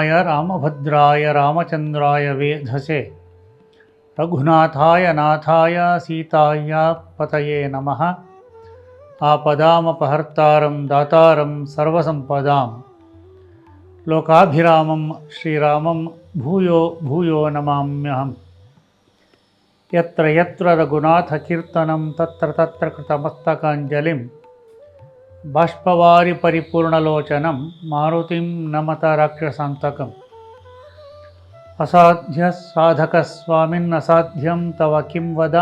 रामाय, रामभद्राय, रामचंद्राय वेधसे। रघुनाथाय, नाथाय, सीताय पतये नमः। आपदामपहर्तारं दातारं सर्वसम्पदां लोकाभिरामं श्रीरामं भूयो भूयो नमाम्यहम्। यत्र यत्र रघुनाथकीर्तनं, तत्र तत्र कृतमस्तकाञ्जलिं బాష్పవారి పరిపూర్ణలోచనం మారుతిం నమత రాక్షసాంతకం. అసాధ్య సాధక స్వామిన్ అసాధ్యం తవ కిం వద?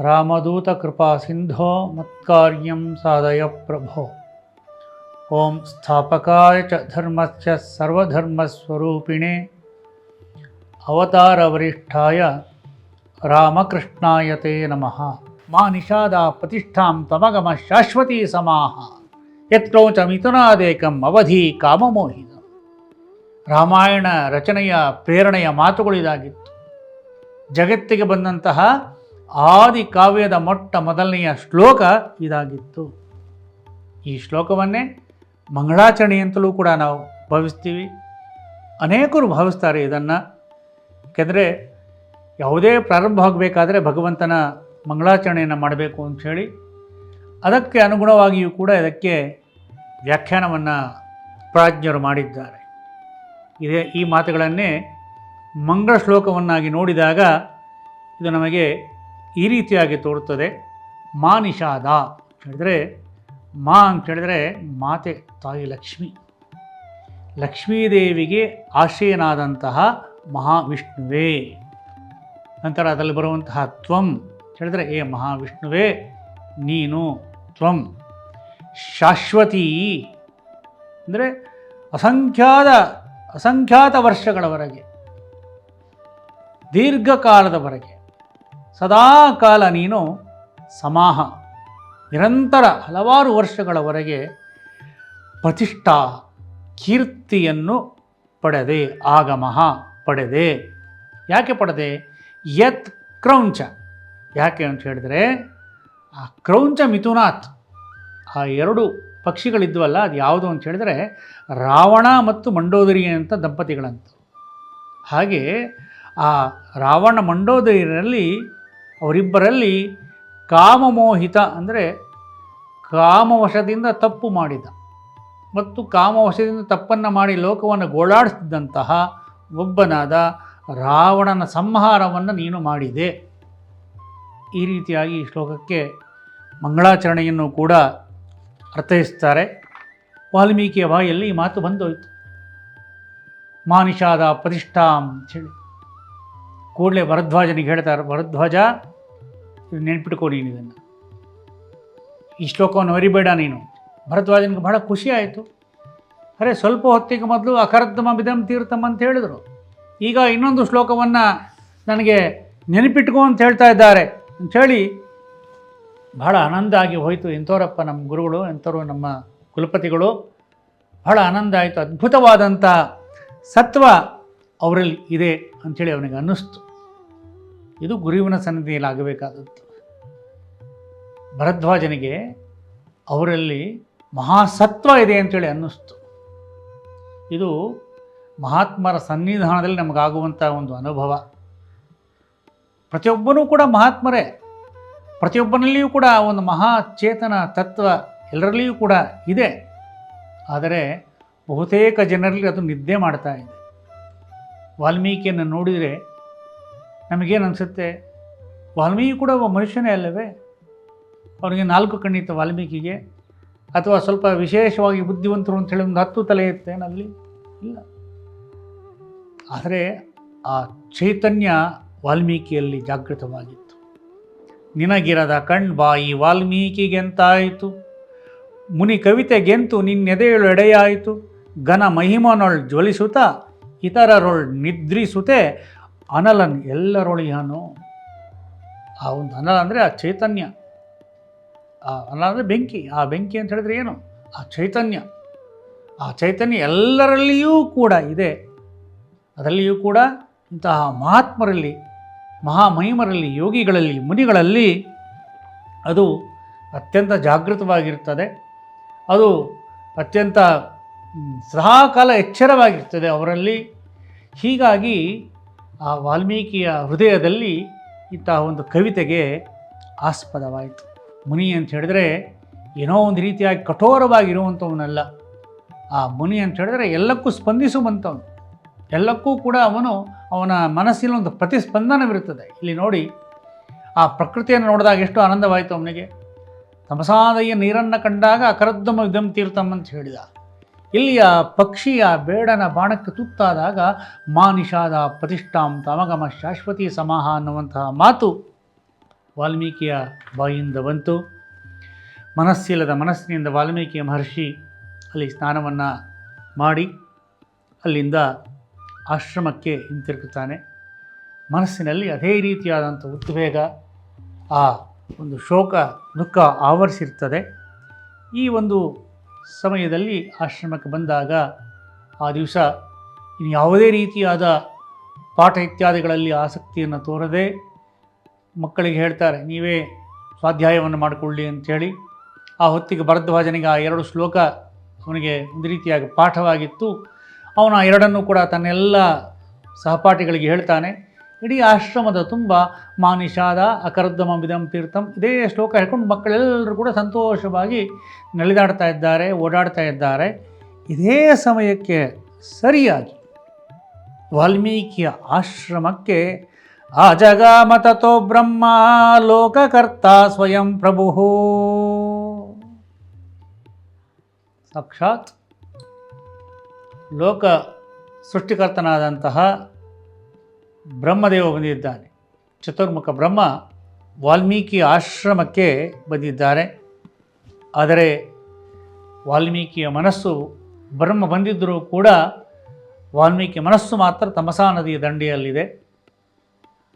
రామదూత కృపా సింధో మత్కార్యం సాధయ ప్రభో. ఓం స్థాపకాయ చ ధర్మస్య సర్వధర్మస్వరూపిణే. అవతారవరిష్ఠాయ రామకృష్ణాయ నమః. ಮಾ ನಿಷಾದ ಪ್ರತಿಷ್ಠಾಂ ತಮಗಮ ಶಾಶ್ವತೀ ಸಮಾಹ. ಯತ್ರೋಚ ಮಿಥುನಾದೇಕಂ ಅವಧಿ ಕಾಮಮೋಹಿನ. ರಾಮಾಯಣ ರಚನೆಯ ಪ್ರೇರಣೆಯ ಮಾತುಗಳಿದಾಗಿತ್ತು ಜಗತ್ತಿಗೆ ಬಂದಂತಹ ಆದಿ ಕಾವ್ಯದ ಮೊಟ್ಟ ಮೊದಲನೆಯ ಶ್ಲೋಕ ಇದಾಗಿತ್ತು. ಈ ಶ್ಲೋಕವನ್ನೇ ಮಂಗಳಾಚರಣೆ ಅಂತಲೂ ಕೂಡ ನಾವು ಭಾವಿಸ್ತೀವಿ. ಅನೇಕರು ಭಾವಿಸ್ತಾರೆ ಇದನ್ನು. ಯಾಕೆಂದರೆ ಯಾವುದೇ ಪ್ರಾರಂಭ ಆಗಬೇಕಾದ್ರೆ ಭಗವಂತನ ಮಂಗಳಾಚರಣೆಯನ್ನು ಮಾಡಬೇಕು ಅಂಥೇಳಿ ಅದಕ್ಕೆ ಅನುಗುಣವಾಗಿಯೂ ಕೂಡ ಇದಕ್ಕೆ ವ್ಯಾಖ್ಯಾನವನ್ನು ಪ್ರಾಜ್ಞರು ಮಾಡಿದ್ದಾರೆ. ಇದೇ ಈ ಮಾತುಗಳನ್ನೇ ಮಂಗಳ ಶ್ಲೋಕವನ್ನಾಗಿ ನೋಡಿದಾಗ ಇದು ನಮಗೆ ಈ ರೀತಿಯಾಗಿ ತೋರುತ್ತದೆ. ಮಾ ನಿಷಾದ ಹೇಳಿದರೆ, ಮಾ ಅಂತ ಹೇಳಿದರೆ ಮಾತೆ ತಾಯಿ ಲಕ್ಷ್ಮಿ. ಲಕ್ಷ್ಮೀದೇವಿಗೆ ಆಶ್ರಯನಾದಂತಹ ಮಹಾವಿಷ್ಣುವೇ. ನಂತರ ಅದರಲ್ಲಿ ಬರುವಂತಹ ತ್ವಂ. ಹೇಳಿದರೆ, ಏ ಮಹಾವಿಷ್ಣುವೇ, ನೀನು ತ್ವಂ ಶಾಶ್ವತೀ. ಅಂದರೆ ಅಸಂಖ್ಯಾತ ಅಸಂಖ್ಯಾತ ವರ್ಷಗಳವರೆಗೆ, ದೀರ್ಘಕಾಲದವರೆಗೆ, ಸದಾ ಕಾಲ ನೀನು ಸಮಾಹ, ನಿರಂತರ ಹಲವಾರು ವರ್ಷಗಳವರೆಗೆ ಪ್ರತಿಷ್ಠಾ ಕೀರ್ತಿಯನ್ನು ಪಡೆದೆ ಆಗಮಃ ಪಡೆದೆ. ಯಾಕೆ ಪಡೆದೆ? ಯತ್ ಕ್ರೌಂಚ. ಯಾಕೆ ಅಂತ ಹೇಳಿದರೆ, ಆ ಕ್ರೌಂಚ ಮಿಥುನಾಥ್, ಆ ಎರಡು ಪಕ್ಷಿಗಳಿದ್ವಲ್ಲ, ಅದು ಯಾವುದು ಅಂತ ಹೇಳಿದರೆ, ರಾವಣ ಮತ್ತು ಮಂಡೋದರಿ ಅಂತ ದಂಪತಿಗಳಂತ. ಹಾಗೆ ಆ ರಾವಣ ಮಂಡೋದರಿಯಲ್ಲಿ ಅವರಿಬ್ಬರಲ್ಲಿ ಕಾಮಮೋಹಿತ ಅಂದರೆ ಕಾಮವಶದಿಂದ ತಪ್ಪು ಮಾಡಿದ ಮತ್ತು ಕಾಮವಶದಿಂದ ತಪ್ಪನ್ನು ಮಾಡಿ ಲೋಕವನ್ನು ಗೋಳಾಡಿಸಿದಂತಹ ಒಬ್ಬನಾದ ರಾವಣನ ಸಂಹಾರವನ್ನು ನೀನು ಮಾಡಿದೆ. ಈ ರೀತಿಯಾಗಿ ಈ ಶ್ಲೋಕಕ್ಕೆ ಮಂಗಳಾಚರಣೆಯನ್ನು ಕೂಡ ಅರ್ಥೈಸ್ತಾರೆ ವಾಲ್ಮೀಕಿಯ ಬಾಯಲ್ಲಿ ಈ ಮಾತು ಬಂದೋಯ್ತು. ಮಾನಿಷಾದ ಪ್ರತಿಷ್ಠಾಂ ಹೇಳಿ. ಕೂಡಲೇ ಭರದ್ವಾಜನಿಗೆ ಹೇಳ್ತಾರೆ, ಭರದ್ವಾಜ ನೆನ್ಪಿಟ್ಕೊ ನೀನು ಇದನ್ನು ಈ ಶ್ಲೋಕವನ್ನು ಅರಿಬೇಡ ನೀನು. ಭರದ್ವಾಜನಿಗೆ ಬಹಳ ಖುಷಿ ಆಯಿತು. ಅರೆ, ಸ್ವಲ್ಪ ಹೊತ್ತಿಗೆ ಮೊದಲು ಅಕರ್ದಮ ಬಿದಂ ತೀರ್ಥಂ ಅಂತ ಹೇಳಿದರು. ಈಗ ಇನ್ನೊಂದು ಶ್ಲೋಕವನ್ನು ನನಗೆ ನೆನಪಿಟ್ಕೋ ಅಂತ ಹೇಳ್ತಾ ಇದ್ದಾರೆ. ಅಂಥೇಳಿ ಬಹಳ ಆನಂದ ಆಗಿ ಹೋಯಿತು ಇಂಥವರಪ್ಪ ನಮ್ಮ ಗುರುಗಳು ಎಂಥವರು ನಮ್ಮ ಕುಲಪತಿಗಳು. ಬಹಳ ಆನಂದ ಆಯಿತು. ಅದ್ಭುತವಾದಂಥ ಸತ್ವ ಅವರಲ್ಲಿ ಇದೆ ಅಂಥೇಳಿ ಅವನಿಗೆ ಅನ್ನಿಸ್ತು. ಇದು ಗುರುವಿನ ಸನ್ನಿಧಿಯಲ್ಲಿ ಆಗಬೇಕಾದದ್ದು. ಭರದ್ವಾಜನಿಗೆ ಅವರಲ್ಲಿ ಮಹಾಸತ್ವ ಇದೆ ಅಂಥೇಳಿ ಅನ್ನಿಸ್ತು. ಇದು ಮಹಾತ್ಮರ ಸನ್ನಿಧಾನದಲ್ಲಿ ನಮಗಾಗುವಂಥ ಒಂದು ಅನುಭವ. ಪ್ರತಿಯೊಬ್ಬನೂ ಕೂಡ ಮಹಾತ್ಮರೇ. ಪ್ರತಿಯೊಬ್ಬನಲ್ಲಿಯೂ ಕೂಡ ಒಂದು ಮಹಾಚೇತನ ತತ್ವ ಎಲ್ಲರಲ್ಲಿಯೂ ಕೂಡ ಇದೆ. ಆದರೆ ಬಹುತೇಕ ಜನರಲ್ಲಿ ಅದು ನಿದ್ದೆ ಮಾಡ್ತಾ ಇದೆ. ವಾಲ್ಮೀಕಿಯನ್ನು ನೋಡಿದರೆ ನಮಗೇನು ಅನಿಸುತ್ತೆ? ವಾಲ್ಮೀಕಿ ಕೂಡ ಒಬ್ಬ ಮನುಷ್ಯನೇ ಅಲ್ಲವೇ? ಅವನಿಗೆ ನಾಲ್ಕು ಕಣ್ಣಿತ್ತು ವಾಲ್ಮೀಕಿಗೆ? ಅಥವಾ ಸ್ವಲ್ಪ ವಿಶೇಷವಾಗಿ ಬುದ್ಧಿವಂತರು ಅಂತೇಳಿ ಒಂದು ಹತ್ತು ತಲೆ ಇತ್ತೇನಲ್ಲಿ ಇಲ್ಲ. ಆದರೆ ಆ ಚೈತನ್ಯ ವಾಲ್ಮೀಕಿಯಲ್ಲಿ ಜಾಗೃತವಾಗಿತ್ತು. ನಿನಗಿರದ ಕಣ್ ಬಾಯಿ ವಾಲ್ಮೀಕಿಗೆಂತಾಯಿತು. ಮುನಿ ಕವಿತೆಗೆಂತು ನಿನ್ನೆದೆಯಳು ಎಡೆಯಾಯಿತು. ಘನ ಮಹಿಮನೊಳ್ ಜ್ವಲಿಸುತ್ತ ಇತರರೊಳ್ ನಿದ್ರಿಸುತ್ತೆ ಅನಲನ್ ಎಲ್ಲರೊಳಿಯನು. ಆ ಒಂದು ಅನಲ ಅಂದರೆ ಆ ಚೈತನ್ಯ. ಆ ಅನಲ ಅಂದರೆ ಬೆಂಕಿ. ಆ ಬೆಂಕಿ ಅಂತ ಹೇಳಿದ್ರೆ ಏನು? ಆ ಚೈತನ್ಯ. ಆ ಚೈತನ್ಯ ಎಲ್ಲರಲ್ಲಿಯೂ ಕೂಡ ಇದೆ. ಅದರಲ್ಲಿಯೂ ಕೂಡ ಇಂತಹ ಮಹಾತ್ಮರಲ್ಲಿ, ಮಹಾಮಹಿಮರಲ್ಲಿ, ಯೋಗಿಗಳಲ್ಲಿ, ಮುನಿಗಳಲ್ಲಿ ಅದು ಅತ್ಯಂತ ಜಾಗೃತವಾಗಿರ್ತದೆ. ಅದು ಅತ್ಯಂತ ಸದಾಕಾಲ ಎಚ್ಚರವಾಗಿರ್ತದೆ ಅವರಲ್ಲಿ. ಹೀಗಾಗಿ ಆ ವಾಲ್ಮೀಕಿಯ ಹೃದಯದಲ್ಲಿ ಇಂತಹ ಒಂದು ಕವಿತೆಗೆ ಆಸ್ಪದವಾಯಿತು. ಮುನಿ ಅಂತ ಹೇಳಿದ್ರೆ ಏನೋ ಒಂದು ರೀತಿಯಾಗಿ ಕಠೋರವಾಗಿರುವಂಥವನಲ್ಲ. ಆ ಮುನಿ ಅಂತ ಹೇಳಿದ್ರೆ ಎಲ್ಲಕ್ಕೂ ಸ್ಪಂದಿಸುವಂಥವನು. ಎಲ್ಲಕ್ಕೂ ಕೂಡ ಅವನು ಅವನ ಮನಸ್ಸಿನ ಒಂದು ಪ್ರತಿಸ್ಪಂದನವಿರುತ್ತದೆ. ಇಲ್ಲಿ ನೋಡಿ, ಆ ಪ್ರಕೃತಿಯನ್ನು ನೋಡಿದಾಗ ಎಷ್ಟು ಆನಂದವಾಯಿತು ಅವನಿಗೆ. ತಮಸಾದಯ್ಯ ನೀರನ್ನು ಕಂಡಾಗ ಅಕರದ್ದಮ ವಿಧಂ ತೀರ್ಥಂ ಅಂತ ಹೇಳಿದ. ಇಲ್ಲಿ ಆ ಪಕ್ಷಿಯ ಬೇಡನ ಬಾಣಕ್ಕೆ ತುತ್ತಾದಾಗ ಮಾನಿಷಾದ ಪ್ರತಿಷ್ಠಾಂ ತಮಗಮ ಶಾಶ್ವತಿ ಸಮಾಹ ಅನ್ನುವಂತಹ ಮಾತು ವಾಲ್ಮೀಕಿಯ ಬಾಯಿಯಿಂದ ಬಂತು. ಮನಸ್ಸಿಲ್ಲದ ಮನಸ್ಸಿನಿಂದ ವಾಲ್ಮೀಕಿಯ ಮಹರ್ಷಿ ಅಲ್ಲಿ ಸ್ನಾನವನ್ನು ಮಾಡಿ, ಅಲ್ಲಿಂದ ಆಶ್ರಮಕ್ಕೆ ಹಿಂತಿರುಗುತ್ತಾನೆ. ಮನಸ್ಸಿನಲ್ಲಿ ಅದೇ ರೀತಿಯಾದಂಥ ಉದ್ವೇಗ, ಆ ಒಂದು ಶೋಕ, ದುಃಖ ಆವರಿಸಿರ್ತದೆ ಈ ಒಂದು ಸಮಯದಲ್ಲಿ ಆಶ್ರಮಕ್ಕೆ ಬಂದಾಗ ಆ ದಿವಸ ಇನ್ನು ಯಾವುದೇ ರೀತಿಯಾದ ಪಾಠ ಇತ್ಯಾದಿಗಳಲ್ಲಿ ಆಸಕ್ತಿಯನ್ನು ತೋರದೆ ಮಕ್ಕಳಿಗೆ ಹೇಳ್ತಾರೆ, ನೀವೇ ಸ್ವಾಧ್ಯಾಯವನ್ನು ಮಾಡಿಕೊಳ್ಳಿ ಅಂಥೇಳಿ. ಆ ಹೊತ್ತಿಗೆ ಭರದ್ವಾಜನಿಗೆ ಆ ಎರಡು ಶ್ಲೋಕ ಅವನಿಗೆ ಒಂದು ರೀತಿಯಾಗಿ ಪಾಠವಾಗಿತ್ತು. ಅವನು ಎರಡನ್ನೂ ಕೂಡ ತನ್ನೆಲ್ಲ ಸಹಪಾಠಿಗಳಿಗೆ ಹೇಳ್ತಾನೆ. ಇಡೀ ಆಶ್ರಮದ ತುಂಬ ಮಾನಿಷಾದ ಅಕರ್ದಮ ಬಿದಂ ತೀರ್ಥಂ ಇದೇ ಶ್ಲೋಕ ಹೇಳ್ಕೊಂಡು ಮಕ್ಕಳೆಲ್ಲರೂ ಕೂಡ ಸಂತೋಷವಾಗಿ ನಲಿದಾಡ್ತಾ ಇದ್ದಾರೆ, ಓಡಾಡ್ತಾ ಇದ್ದಾರೆ. ಇದೇ ಸಮಯಕ್ಕೆ ಸರಿಯಾಗಿ ವಾಲ್ಮೀಕಿಯ ಆಶ್ರಮಕ್ಕೆ ಆ ಜಗಾಮತತೋ ಬ್ರಹ್ಮ ಲೋಕಕರ್ತ ಸ್ವಯಂ ಪ್ರಭು. ಸಾಕ್ಷಾತ್ ಲೋಕ ಸೃಷ್ಟಿಕರ್ತನಾದಂತಹ ಬ್ರಹ್ಮದೇವ ಬಂದಿದ್ದಾನೆ. ಚತುರ್ಮುಖ ಬ್ರಹ್ಮ ವಾಲ್ಮೀಕಿ ಆಶ್ರಮಕ್ಕೆ ಬಂದಿದ್ದಾರೆ. ಆದರೆ ವಾಲ್ಮೀಕಿಯ ಮನಸ್ಸು ಬ್ರಹ್ಮ ಬಂದಿದ್ದರೂ ಕೂಡ ವಾಲ್ಮೀಕಿ ಮನಸ್ಸು ಮಾತ್ರ ತಮಸಾ ನದಿಯ ದಂಡೆಯಲ್ಲಿದೆ.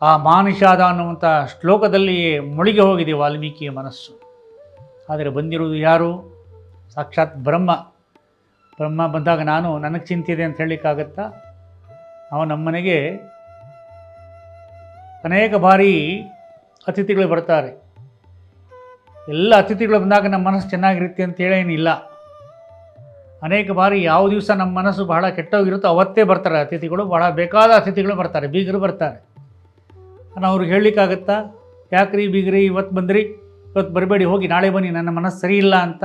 ಆ ಮಾನಿಷಾದ ಅನ್ನುವಂಥ ಶ್ಲೋಕದಲ್ಲಿಯೇ ಮುಳುಗಿ ಹೋಗಿದೆ ವಾಲ್ಮೀಕಿಯ ಮನಸ್ಸು. ಆದರೆ ಬಂದಿರುವುದು ಯಾರು? ಸಾಕ್ಷಾತ್ ಬ್ರಹ್ಮ. ಬ್ರಹ್ಮ ಬಂದಾಗ ನಾನು ನನಗೆ ಚಿಂತೆ ಇದೆ ಅಂತ ಹೇಳಲಿಕ್ಕಾಗತ್ತಾ? ಅವ ನಮ್ಮನೆಗೆ ಅನೇಕ ಬಾರಿ ಅತಿಥಿಗಳು ಬರ್ತಾರೆ. ಎಲ್ಲ ಅತಿಥಿಗಳು ಬಂದಾಗ ನಮ್ಮ ಮನಸ್ಸು ಚೆನ್ನಾಗಿರುತ್ತೆ ಅಂತೇಳೇನಿಲ್ಲ ಅನೇಕ ಬಾರಿ ಯಾವ ದಿವಸ ನಮ್ಮ ಮನಸ್ಸು ಬಹಳ ಕೆಟ್ಟೋಗಿರುತ್ತೋ ಅವತ್ತೇ ಬರ್ತಾರೆ ಅತಿಥಿಗಳು. ಬಹಳ ಬೇಕಾದ ಅತಿಥಿಗಳು ಬರ್ತಾರೆ, ಬೀಗರು ಬರ್ತಾರೆ. ನಾನು ಅವ್ರಿಗೆ ಹೇಳಲಿಕ್ಕಾಗತ್ತಾ? ಯಾಕ್ರಿ ಬೀಗ್ರಿ ಇವತ್ತು ಬಂದ್ರಿ ಇವತ್ತು ಬರಬೇಡಿ, ಹೋಗಿ, ನಾಳೆ ಬನ್ನಿ, ನನ್ನ ಮನಸ್ಸು ಸರಿ ಇಲ್ಲ ಅಂತ.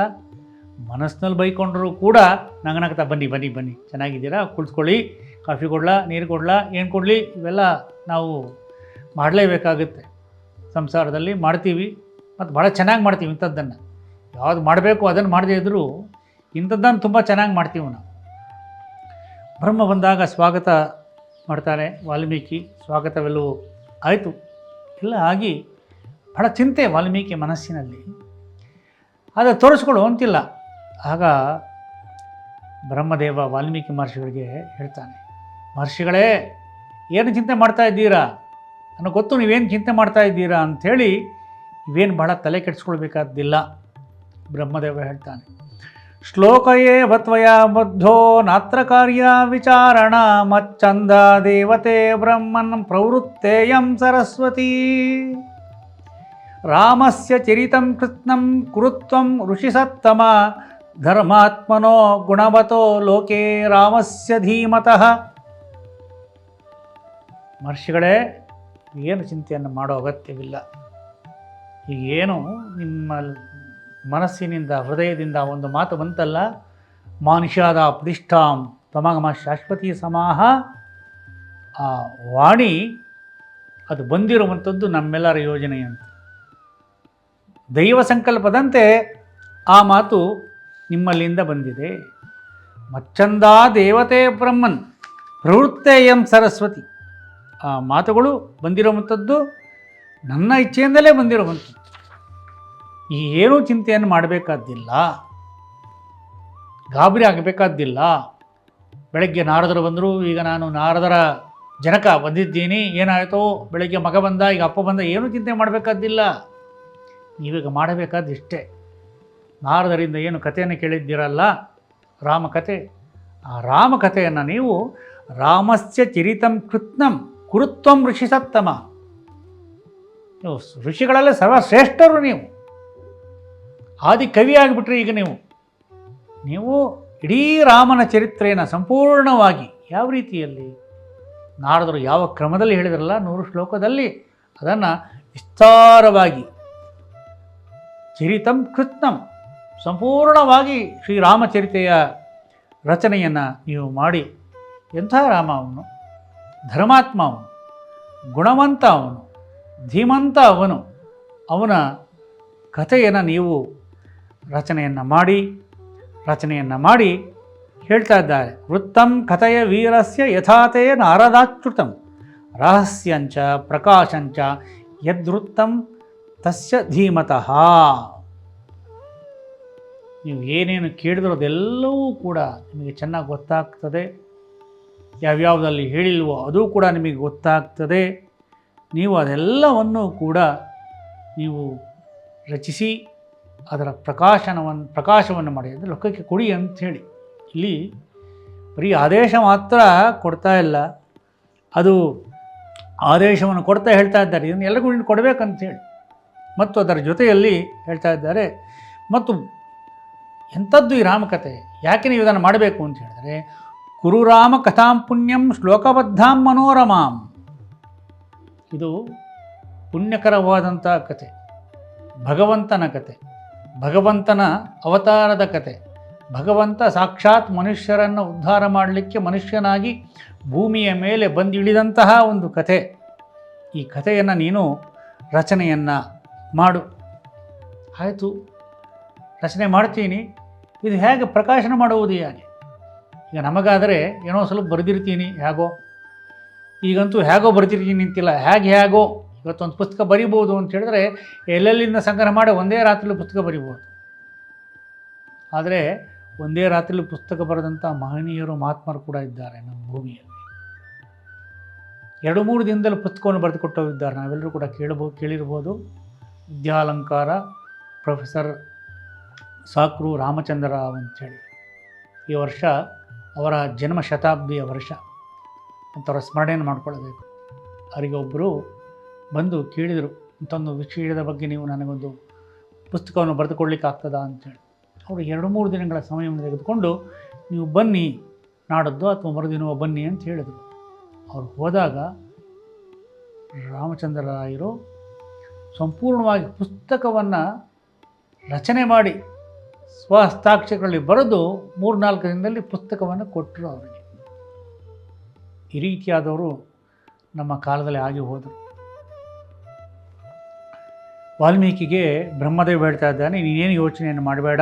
ಮನಸ್ಸಿನಲ್ಲಿ ಬೈಕೊಂಡ್ರು ಕೂಡ ನಗನಗ್ತಾ ಬನ್ನಿ ಬನ್ನಿ ಬನ್ನಿ. ಚೆನ್ನಾಗಿದ್ದೀರಾ? ಕುಳಿತುಕೊಳ್ಳಿ ಕಾಫಿ ಕೊಡ್ಲಾ, ನೀರು ಕೊಡ್ಲಾ, ಏನು ಕೊಡಲಿ? ಇವೆಲ್ಲ ನಾವು ಮಾಡಲೇಬೇಕಾಗುತ್ತೆ. ಸಂಸಾರದಲ್ಲಿ ಮಾಡ್ತೀವಿ. ಮತ್ತು ಭಾಳ ಚೆನ್ನಾಗಿ ಮಾಡ್ತೀವಿ ಇಂಥದ್ದನ್ನು. ಯಾವ್ದು ಮಾಡಬೇಕು ಅದನ್ನು ಮಾಡದೇ ಇದ್ದರೂ ಇಂಥದ್ದನ್ನು ತುಂಬ ಚೆನ್ನಾಗಿ ಮಾಡ್ತೀವಿ ನಾವು. ಬ್ರಹ್ಮ ಬಂದಾಗ ಸ್ವಾಗತ ಮಾಡ್ತಾರೆ ವಾಲ್ಮೀಕಿ. ಸ್ವಾಗತವೆಲ್ಲವೂ ಆಯಿತು. ಇಲ್ಲ ಆಗಿ ಭಾಳ ಚಿಂತೆ ವಾಲ್ಮೀಕಿ ಮನಸ್ಸಿನಲ್ಲಿ. ಆದರೆ ತೋರಿಸ್ಕೊಳ್ಳೋ ಅಂತಿಲ್ಲ ಆಗ ಬ್ರಹ್ಮದೇವ ವಾಲ್ಮೀಕಿ ಮಹರ್ಷಿಗಳಿಗೆ ಹೇಳ್ತಾನೆ, ಮಹರ್ಷಿಗಳೇ, ಏನು ಚಿಂತೆ ಮಾಡ್ತಾ ಇದ್ದೀರಾ? ನನಗೆ ಗೊತ್ತು ನೀವೇನು ಚಿಂತೆ ಮಾಡ್ತಾ ಇದ್ದೀರಾ? ಅಂಥೇಳಿ ಇವೇನು ಬಹಳ ತಲೆ ಕೆಡಿಸ್ಕೊಳ್ಬೇಕಾದ್ದಿಲ್ಲ, ಬ್ರಹ್ಮದೇವ ಹೇಳ್ತಾನೆ. ಶ್ಲೋಕಯೇ ಭತ್ವಯ ಬದ್ಧೋ ನಾತ್ರ ಕಾರ್ಯ ವಿಚಾರಣ ಮಚ್ಚಂದ ದೇವತೆ ಬ್ರಹ್ಮನ್ ಪ್ರವೃತ್ತೇಯಂ ಸರಸ್ವತಿ. ರಾಮಸ್ಯ ಚರಿತಂ ಕೃತ್ನಂ ಕುರುತ್ವಂ ಋಷಿಸತ್ತಮ ಧರ್ಮಾತ್ಮನೋ ಗುಣವತೋ ಲೋಕೆ ರಾಮಸ್ಯ ಧೀಮತಃ ಮಹರ್ಷಿಗಳೇ ಏನು ಚಿಂತೆಯನ್ನು ಮಾಡೋ ಅಗತ್ಯವಿಲ್ಲ. ಈಗೇನು ನಿಮ್ಮ ಮನಸ್ಸಿನಿಂದ, ಹೃದಯದಿಂದ ಒಂದು ಮಾತು ಬಂತಲ್ಲ ಮಾನುಷಾದ ಪ್ರತಿಷ್ಠಾಂ ತಮಗಮ ಶಾಶ್ವತಿ ಸಮಾಹ. ಆ ವಾಣಿ, ಅದು ಬಂದಿರುವಂಥದ್ದು ನಮ್ಮೆಲ್ಲರ ಯೋಜನೆಯಂತೆ. ದೈವ ಸಂಕಲ್ಪದಂತೆ ಆ ಮಾತು ನಿಮ್ಮಲ್ಲಿಂದ ಬಂದಿದೆ. ಮಚ್ಚಂದ ದೇವತೆ ಬ್ರಹ್ಮನ್, ಪ್ರವೃತ್ತೇಯಂ ಸರಸ್ವತಿ. ಆ ಮಾತುಗಳು ಬಂದಿರುವಂಥದ್ದು ನನ್ನ ಇಚ್ಛೆಯಿಂದಲೇ ಬಂದಿರುವಂಥದ್ದು. ಈ ಏನೂ ಚಿಂತೆಯನ್ನು ಮಾಡಬೇಕಾದ್ದಿಲ್ಲ. ಗಾಬರಿ ಆಗಬೇಕಾದ್ದಿಲ್ಲ. ಬೆಳಗ್ಗೆ ನಾರದರು ಬಂದರು, ಈಗ ನಾನು ನಾರದರ ಜನಕ ಬಂದಿದ್ದೀನಿ, ಏನಾಯಿತೋ, ಬೆಳಗ್ಗೆ ಮಗ ಬಂದ, ಈಗ ಅಪ್ಪ ಬಂದ, ಏನೂ ಚಿಂತೆ ಮಾಡಬೇಕಾದ್ದಿಲ್ಲ. ನೀವೀಗ ಮಾಡಬೇಕಾದ್ದು ಇಷ್ಟೇ ನಾರದರಿಂದ ಏನು ಕಥೆಯನ್ನು ಕೇಳಿದ್ದೀರಲ್ಲ? ರಾಮಕಥೆ. ಆ ರಾಮಕಥೆಯನ್ನು ನೀವು ರಾಮಸ್ಯ ಚಿರಿತಂ ಕೃತ್ನಂ ಕುರುತ್ವಂ ಋಷಿಸತ್ತಮ ನೀವು ಋಷಿಗಳಲ್ಲೇ ಸರ್ವಶ್ರೇಷ್ಠರು ನೀವು. ಆದಿ ಕವಿಯಾಗಿಬಿಟ್ರಿ ಈಗ ನೀವು. ನೀವು ಇಡೀ ರಾಮನ ಚರಿತ್ರೆಯನ್ನು ಸಂಪೂರ್ಣವಾಗಿ ಯಾವ ರೀತಿಯಲ್ಲಿ ನಾರದರು ಯಾವ ಕ್ರಮದಲ್ಲಿ ಹೇಳಿದ್ರಲ್ಲ, ನೂರು ಶ್ಲೋಕದಲ್ಲಿ ಅದನ್ನು ವಿಸ್ತಾರವಾಗಿ ಚರಿತಂ ಕೃತ್ನಂ ಸಂಪೂರ್ಣವಾಗಿ ಶ್ರೀರಾಮಚರಿತೆಯ ರಚನೆಯನ್ನು ನೀವು ಮಾಡಿ. ಎಂಥ ರಾಮ ಅವನು? ಧರ್ಮಾತ್ಮ ಅವನು. ಗುಣವಂತ ಅವನು. ಧೀಮಂತ ಅವನು. ಅವನ ಕಥೆಯನ್ನು ನೀವು ರಚನೆಯನ್ನು ಮಾಡಿ ರಚನೆಯನ್ನು ಮಾಡಿ ಹೇಳ್ತಾ ಇದ್ದಾರೆ. ವೃತ್ತಂ ಕಥೆಯ ವೀರಸ್ಯ ಯಥಾತೆ ನಾರದಾಚ್ಯುತಂ. ರಹಸ್ಯಂಚ ಪ್ರಕಾಶಂಚ ಯದ್ವೃತ್ತಂ ತಸ್ಯ ಧೀಮತಃ. ನೀವು ಏನೇನು ಕೇಳಿದ್ರೋ ಅದೆಲ್ಲವೂ ಕೂಡ ನಿಮಗೆ ಚೆನ್ನಾಗಿ ಗೊತ್ತಾಗ್ತದೆ. ಯಾವ್ಯಾವುದಲ್ಲಿ ಹೇಳಿಲ್ವೋ ಅದು ಕೂಡ ನಿಮಗೆ ಗೊತ್ತಾಗ್ತದೆ. ನೀವು ಅದೆಲ್ಲವನ್ನು ಕೂಡ ನೀವು ರಚಿಸಿ, ಅದರ ಪ್ರಕಾಶನವನ್ನು ಪ್ರಕಾಶವನ್ನು ಮಾಡಿ, ಅಂದರೆ ಲೋಕಕ್ಕೆ ಕೊಡಿ ಅಂಥೇಳಿ. ಇಲ್ಲಿ ಬರೀ ಆದೇಶ ಮಾತ್ರ ಕೊಡ್ತಾ ಇಲ್ಲ. ಅದು ಆದೇಶವನ್ನು ಕೊಡ್ತಾ ಹೇಳ್ತಾ ಇದ್ದಾರೆ. ಇದನ್ನು ಎಲ್ಲರಿಗೂ ಕೊಡಬೇಕಂತ ಕೊಡಬೇಕಂತೇಳಿ. ಮತ್ತು ಅದರ ಜೊತೆಯಲ್ಲಿ ಹೇಳ್ತಾ ಇದ್ದಾರೆ. ಮತ್ತು ಎಂಥದ್ದು ಈ ರಾಮಕಥೆ? ಯಾಕೆ ನೀವು ಇದನ್ನು ಮಾಡಬೇಕು ಅಂತ ಹೇಳಿದರೆ, ಕುರುರಾಮ ಕಥಾಂ ಪುಣ್ಯಂ ಶ್ಲೋಕಬದ್ಧಾಂ ಮನೋರಮಾಂ. ಇದು ಪುಣ್ಯಕರವಾದಂಥ ಕತೆ ಭಗವಂತನ ಕತೆ ಭಗವಂತನ ಅವತಾರದ ಕತೆ ಭಗವಂತ ಸಾಕ್ಷಾತ್ ಮನುಷ್ಯರನ್ನು ಉದ್ಧಾರ ಮಾಡಲಿಕ್ಕೆ ಮನುಷ್ಯನಾಗಿ ಭೂಮಿಯ ಮೇಲೆ ಬಂದಿಳಿದಂತಹ ಒಂದು ಕಥೆ. ಈ ಕಥೆಯನ್ನು ನೀನು ರಚನೆಯನ್ನು ಮಾಡು. ಆಯಿತು. ರಚನೆ ಮಾಡ್ತೀನಿ. ಇದು ಹೇಗೆ ಪ್ರಕಾಶನ ಮಾಡುವುದು ಹೇಗೆ ಈಗ ನಮಗಾದರೆ ಏನೋ ಸ್ವಲ್ಪ ಬರೆದಿರ್ತೀನಿ, ಹೇಗೋ. ಈಗಂತೂ ಹೇಗೋ ಬರ್ತಿರ್ತೀನಿ ನಿಂತಿಲ್ಲ ಹೇಗೆ ಹೇಗೋ. ಇವತ್ತೊಂದು ಪುಸ್ತಕ ಬರಿಬೋದು ಅಂತ ಹೇಳಿದ್ರೆ ಎಲ್ಲೆಲ್ಲಿಂದ ಸಂಗ್ರಹ ಮಾಡಿ ಒಂದೇ ರಾತ್ರಿಲಿ ಪುಸ್ತಕ ಬರಿಬೋದು ಆದರೆ ಒಂದೇ ರಾತ್ರಿಲಿ ಪುಸ್ತಕ ಬರೆದಂಥ ಮಹನೀಯರು, ಮಹಾತ್ಮರು ಕೂಡ ಇದ್ದಾರೆ ನಮ್ಮ ಭೂಮಿಯಲ್ಲಿ. ಎರಡು ಮೂರು ದಿನದಲ್ಲಿ ಪುಸ್ತಕವನ್ನು ಬರೆದು ಇದ್ದಾರೆ. ನಾವೆಲ್ಲರೂ ಕೂಡ ಕೇಳಬಹುದು ಕೇಳಿರ್ಬೋದು. ವಿದ್ಯಾಲಂಕಾರ, ಪ್ರೊಫೆಸರ್ ಸಾಕ್ರು ರಾಮಚಂದ್ರ ರಾವ್ ಅಂಥೇಳಿ ಈ ವರ್ಷ ಅವರ ಜನ್ಮ ಶತಾಬ್ದಿಯ ವರ್ಷ. ಅಂಥವ್ರ ಸ್ಮರಣೆಯನ್ನು ಮಾಡಿಕೊಳ್ಳಬೇಕು. ಅವರಿಗೆ ಒಬ್ಬರು ಬಂದು ಕೇಳಿದರು, ಇಂಥೊಂದು ವಿಷಯದ ಬಗ್ಗೆ ನೀವು ನನಗೊಂದು ಪುಸ್ತಕವನ್ನು ಬರೆದುಕೊಳ್ಳಿಕ್ಕೆ ಆಗ್ತದಾ ಅಂತೇಳಿ. ಅವರು ಎರಡು ಮೂರು ದಿನಗಳ ಸಮಯವನ್ನು ತೆಗೆದುಕೊಂಡು, ನೀವು ಬನ್ನಿ ನಾಡದ್ದು ಅಥವಾ ಮರುದಿನವೋ ಬನ್ನಿ ಅಂತ ಹೇಳಿದರು. ಅವ್ರು ಹೋದಾಗ ರಾಮಚಂದ್ರ ರಾಯರು ಸಂಪೂರ್ಣವಾಗಿ ಪುಸ್ತಕವನ್ನು ರಚನೆ ಮಾಡಿ ಸ್ವಹಸ್ತಾಕ್ಷರಗಳಲ್ಲಿ ಬರೆದು ಮೂರ್ನಾಲ್ಕು ದಿನದಲ್ಲಿ ಪುಸ್ತಕವನ್ನು ಕೊಟ್ಟರು ಅವರಿಗೆ. ಈ ರೀತಿಯಾದವರು ನಮ್ಮ ಕಾಲದಲ್ಲಿ ಆಗಿ ಹೋದರು. ವಾಲ್ಮೀಕಿಗೆ ಬ್ರಹ್ಮದೇವ್ ಹೇಳ್ತಾ ಇದ್ದಾನೆ, ನೀನೇನು ಯೋಚನೆಯನ್ನು ಮಾಡಬೇಡ,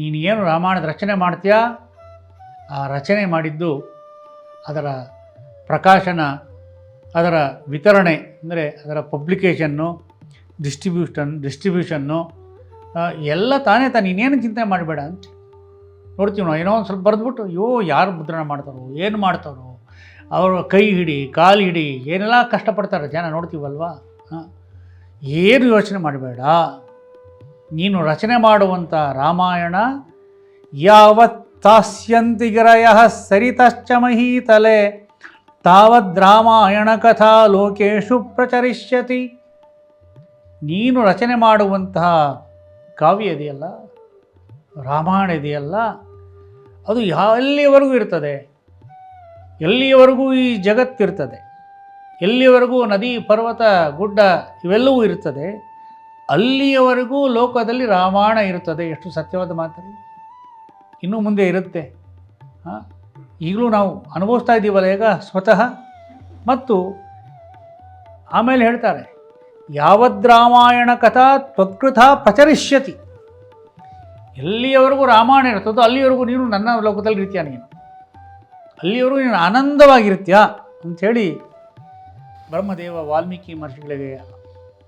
ನೀನು ಏನು ರಾಮಾಯಣದ ರಚನೆ ಮಾಡ್ತೀಯಾ? ಆ ರಚನೆ ಮಾಡಿದ್ದು ಅದರ ಪ್ರಕಾಶನ, ಅದರ ವಿತರಣೆ, ಅಂದರೆ ಅದರ ಪಬ್ಲಿಕೇಶನ್ನು ಡಿಸ್ಟ್ರಿಬ್ಯೂಷನ್ ಡಿಸ್ಟ್ರಿಬ್ಯೂಷನ್ನು ಎಲ್ಲ ತಾನೇ ತಾನು, ಇನ್ನೇನು ಚಿಂತೆ ಮಾಡಬೇಡ ಅಂತ. ನೋಡ್ತೀವಿ ನಾವು, ಏನೋ ಒಂದು ಸ್ವಲ್ಪ ಬರೆದ್ಬಿಟ್ಟು, ಅಯ್ಯೋ, ಯಾರು ಮುದ್ರಣ ಮಾಡ್ತಾರೋ, ಏನು ಮಾಡ್ತಾರೋ, ಅವರು ಕೈ ಹಿಡಿ, ಕಾಲು ಹಿಡಿ, ಏನೆಲ್ಲ ಕಷ್ಟಪಡ್ತಾರೆ ಜನ ನೋಡ್ತೀವಲ್ವಾ? ಹಾಂ ಏನು ಯೋಚನೆ ಮಾಡಬೇಡ. ನೀನು ರಚನೆ ಮಾಡುವಂಥ ರಾಮಾಯಣ ಯಾವತ್ತಾಸ್ಯಂತಿಗಿರಯ ಗಿರಯ ಸರಿತಶ್ಚ ಮಹೀತಲೆ, ತಾವದ್ ರಾಮಾಯಣ ಕಥಾ ಲೋಕೇಶು ಪ್ರಚರಿಷ್ಯತಿ. ನೀನು ರಚನೆ ಮಾಡುವಂತಹ ಕಾವ್ಯ ಇದೆಯಲ್ಲ, ರಾಮಾಯಣ ಇದೆಯಲ್ಲ, ಅದು ಎಲ್ಲಿಯವರೆಗೂ ಇರ್ತದೆ? ಎಲ್ಲಿಯವರೆಗೂ ಈ ಜಗತ್ತಿರ್ತದೆ? ಎಲ್ಲಿಯವರೆಗೂ ನದಿ, ಪರ್ವತ, ಗುಡ್ಡ ಇವೆಲ್ಲವೂ ಇರ್ತದೆ? ಅಲ್ಲಿಯವರೆಗೂ ಲೋಕದಲ್ಲಿ ರಾಮಾಯಣ ಇರುತ್ತದೆ ಎಷ್ಟು ಸತ್ಯವಾದ ಮಾತಲ್ಲಿ ಇನ್ನೂ ಮುಂದೆ ಇರುತ್ತೆ. ಹಾಂ? ಈಗಲೂ ನಾವು ಅನುಭವಿಸ್ತಾ ಇದ್ದೀವಲ್ಲ, ಈಗ ಸ್ವತಃ. ಮತ್ತು ಆಮೇಲೆ ಹೇಳ್ತಾರೆ ಯಾವದ್ ರಾಮಾಯಣ ಕಥಾ ತ್ವತ್ಕೃತ ಪ್ರಚರಿಷ್ಯತಿ? ಎಲ್ಲಿಯವರೆಗೂ ರಾಮಾಯಣ ಇರ್ತದೋ ಅಲ್ಲಿಯವರೆಗೂ ನೀನು ನನ್ನ ಲೋಕದಲ್ಲಿ ಇರ್ತೀಯ ನೀನು? ಅಲ್ಲಿಯವರೆಗೂ ನೀನು ಆನಂದವಾಗಿರ್ತೀಯ? ಅಂಥೇಳಿ ಬ್ರಹ್ಮದೇವ ವಾಲ್ಮೀಕಿ ಮಹರ್ಷಿಗಳಿಗೆ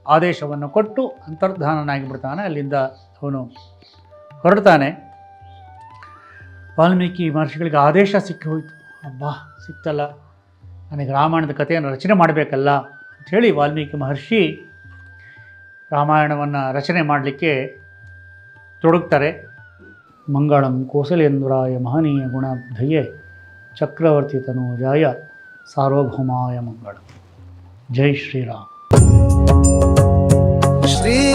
ಆದೇಶವನ್ನು ಕೊಟ್ಟು ಅಂತರ್ಧಾನನಾಗಿ ಬಿಡ್ತಾನೆ. ಅಲ್ಲಿಂದ ಅವನು ಹೊರಡ್ತಾನೆ. ವಾಲ್ಮೀಕಿ ಮಹರ್ಷಿಗಳಿಗೆ ಆದೇಶ ಸಿಕ್ಕಿ ಹೋಯಿತು. ಅಬ್ಬಾ, ಸಿಕ್ತಲ್ಲ. ನನಗೆ ರಾಮಾಯಣದ ಕಥೆಯನ್ನು ರಚನೆ ಮಾಡಬೇಕಲ್ಲ? ಅಂಥೇಳಿ ವಾಲ್ಮೀಕಿ ಮಹರ್ಷಿ ರಾಮಾಯಣವನ್ನು ರಚನೆ ಮಾಡಲಿಕ್ಕೆ ತೊಡಗ್ತಾರೆ. ಮಂಗಳಂ ಕೋಸಲೇಂದ್ರಾಯ ಮಹನೀಯ ಗುಣಧಯೆ ಚಕ್ರವರ್ತಿ ತನೋಜಾಯ ಸಾರ್ವಭೌಮಾಯ ಮಂಗಳ. ಜೈ ಶ್ರೀರಾಮ್. श्री